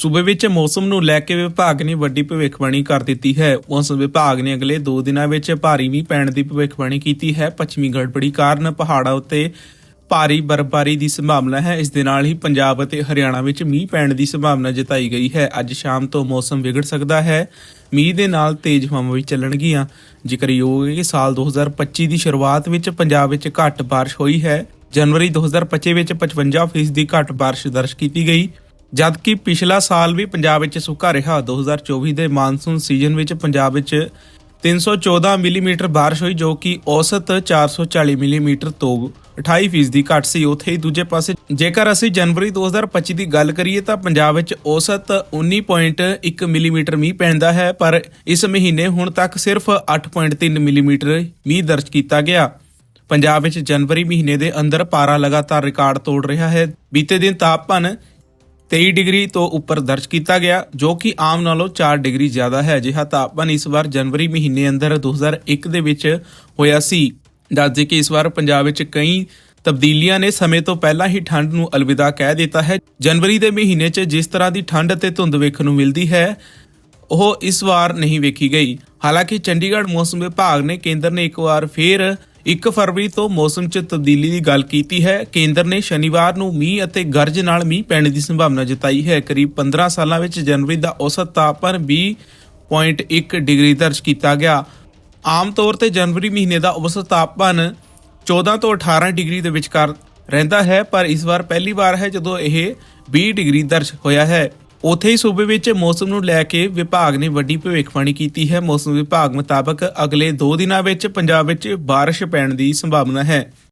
ਸੂਬੇ ਵਿੱਚ ਮੌਸਮ ਨੂੰ ਲੈ ਕੇ ਵਿਭਾਗ ਨੇ ਵੱਡੀ ਭਵਿੱਖਬਾਣੀ ਕਰ ਦਿੱਤੀ ਹੈ। ਮੌਸਮ ਵਿਭਾਗ ਨੇ ਅਗਲੇ 2 ਦਿਨਾਂ ਵਿੱਚ ਭਾਰੀ ਮੀਂਹ ਪੈਣ ਦੀ ਭਵਿੱਖਬਾਣੀ ਕੀਤੀ ਹੈ। ਪੱਛਮੀ ਗੜਬੜੀ ਕਾਰਨ ਪਹਾੜਾਂ ਉੱਤੇ ਭਾਰੀ ਬਰਫ਼ਬਾਰੀ ਦੀ ਸੰਭਾਵਨਾ ਹੈ। ਇਸ ਦੇ ਨਾਲ ਹੀ ਪੰਜਾਬ ਅਤੇ ਹਰਿਆਣਾ ਵਿੱਚ ਮੀਂਹ ਪੈਣ ਦੀ ਸੰਭਾਵਨਾ ਜਤਾਈ ਗਈ ਹੈ। ਅੱਜ ਸ਼ਾਮ ਤੋਂ ਮੌਸਮ ਵਿਗੜ ਸਕਦਾ ਹੈ। ਮੀਂਹ ਦੇ ਨਾਲ ਤੇਜ਼ ਹਵਾਵਾਂ ਵੀ ਚੱਲਣਗੀਆਂ। ਜ਼ਿਕਰਯੋਗ ਹੈ ਕਿ ਸਾਲ 2025 ਦੀ ਸ਼ੁਰੂਆਤ ਵਿੱਚ ਪੰਜਾਬ ਵਿੱਚ ਘੱਟ ਬਾਰਿਸ਼ ਹੋਈ ਹੈ। ਜਨਵਰੀ 2025 ਵਿੱਚ 55% ਦੀ ਘੱਟ ਬਾਰਿਸ਼ ਦਰਜ ਕੀਤੀ ਗਈ। ਜਦਕਿ ਪਿਛਲਾ ਸਾਲ ਵੀ ਪੰਜਾਬ ਵਿੱਚ ਸੁੱਕਾ ਰਿਹਾ 2024 ਦੇ ਮਾਨਸੂਨ ਸੀਜ਼ਨ ਵਿੱਚ ਪੰਜਾਬ ਵਿੱਚ 314 ਮਿਲੀਮੀਟਰ ਬਾਰਿਸ਼ ਹੋਈ, ਜੋ ਕਿ ਔਸਤ 440 ਮਿਲੀਮੀਟਰ ਤੋਂ 28% ਦੀ ਘੱਟ ਸੀ। ਉੱਥੇ ਹੀ ਦੂਜੇ ਪਾਸੇ ਜੇਕਰ ਅਸੀਂ ਜਨਵਰੀ 2025 ਦੀ ਗੱਲ ਕਰੀਏ ਤਾਂ ਪੰਜਾਬ ਵਿੱਚ ਔਸਤ 19.1 ਮਿਲੀਮੀਟਰ ਮੀਂਹ ਪੈਂਦਾ ਹੈ, ਪਰ ਇਸ ਮਹੀਨੇ ਹੁਣ ਤੱਕ ਸਿਰਫ 8.3 ਮਿਲੀਮੀਟਰ ਮੀਂਹ ਦਰਜ ਕੀਤਾ ਗਿਆ। ਪੰਜਾਬ ਵਿੱਚ ਜਨਵਰੀ ਮਹੀਨੇ ਦੇ ਅੰਦਰ ਪਾਰਾ ਲਗਾਤਾਰ ਰਿਕਾਰਡ ਤੋੜ ਰਿਹਾ ਹੈ। ਬੀਤੇ ਦਿਨ ਤਾਪਮਾਨ 23 ਡਿਗਰੀ ਤੋਂ ਉੱਪਰ ਦਰਜ ਕੀਤਾ ਗਿਆ, ਜੋ ਕਿ ਆਮ ਨਾਲੋਂ 4 ਡਿਗਰੀ ਜ਼ਿਆਦਾ ਹੈ, ਅਜਿਹਾ ਤਾਪਮਾਨ ਇਸ ਵਾਰ ਜਨਵਰੀ ਮਹੀਨੇ ਅੰਦਰ 2001 ਦੇ ਵਿੱਚ ਹੋਇਆ ਸੀ। ਦੱਸਦੇ ਕਿ ਇਸ ਵਾਰ ਪੰਜਾਬ ਵਿੱਚ ਕਈ ਤਬਦੀਲੀਆਂ ਨੇ, ਸਮੇਂ ਤੋਂ ਪਹਿਲਾਂ ਹੀ ਠੰਡ ਨੂੰ ਅਲਵਿਦਾ ਕਹਿ ਦਿੱਤਾ ਹੈ। ਜਨਵਰੀ ਦੇ ਮਹੀਨੇ 'ਚ ਜਿਸ ਤਰ੍ਹਾਂ ਦੀ ਠੰਡ ਅਤੇ ਧੁੰਦ ਵੇਖਣ ਨੂੰ ਮਿਲਦੀ ਹੈ, ਉਹ ਇਸ ਵਾਰ ਨਹੀਂ ਵੇਖੀ ਗਈ। ਹਾਲਾਂਕਿ ਚੰਡੀਗੜ੍ਹ ਮੌਸਮ ਵਿਭਾਗ ਨੇ ਕੇਂਦਰ ਨੇ ਇੱਕ ਵਾਰ ਫੇਰ 1 ਫਰਵਰੀ ਤੋਂ ਮੌਸਮ 'ਚ ਤਬਦੀਲੀ ਦੀ ਗੱਲ ਕੀਤੀ ਹੈ। ਕੇਂਦਰ ਨੇ ਸ਼ਨੀਵਾਰ ਨੂੰ ਮੀਂਹ ਅਤੇ ਗਰਜ ਨਾਲ ਮੀਂਹ ਪੈਣ ਦੀ ਸੰਭਾਵਨਾ ਜਤਾਈ ਹੈ। ਕਰੀਬ 15 ਸਾਲਾਂ ਵਿੱਚ ਜਨਵਰੀ ਦਾ ਔਸਤ ਤਾਪਮਾਨ 20.1 ਡਿਗਰੀ ਦਰਜ ਕੀਤਾ ਗਿਆ। ਆਮ ਤੌਰ ਤੇ ਜਨਵਰੀ ਮਹੀਨੇ ਦਾ ਔਸਤ ਤਾਪਮਾਨ 14 ਤੋਂ 18 ਡਿਗਰੀ ਦੇ ਵਿਚਕਾਰ ਰਹਿੰਦਾ ਹੈ, ਪਰ ਇਸ ਵਾਰ ਪਹਿਲੀ ਵਾਰ ਹੈ ਜਦੋਂ ਇਹ 20 ਡਿਗਰੀ ਦਰਜ ਹੋਇਆ ਹੈ। ਉਥੇ ਹੀ ਸੂਬੇ ਵਿੱਚ ਮੌਸਮ ਨੂੰ ਲੈ ਕੇ ਵਿਭਾਗ ਨੇ ਵੱਡੀ ਭਵਿੱਖਬਾਣੀ ਕੀਤੀ ਹੈ। ਮੌਸਮ ਵਿਭਾਗ ਮੁਤਾਬਕ ਅਗਲੇ 2 ਦਿਨਾਂ ਵਿੱਚ ਪੰਜਾਬ ਵਿੱਚ ਬਾਰਿਸ਼ ਪੈਣ ਦੀ ਸੰਭਾਵਨਾ ਹੈ।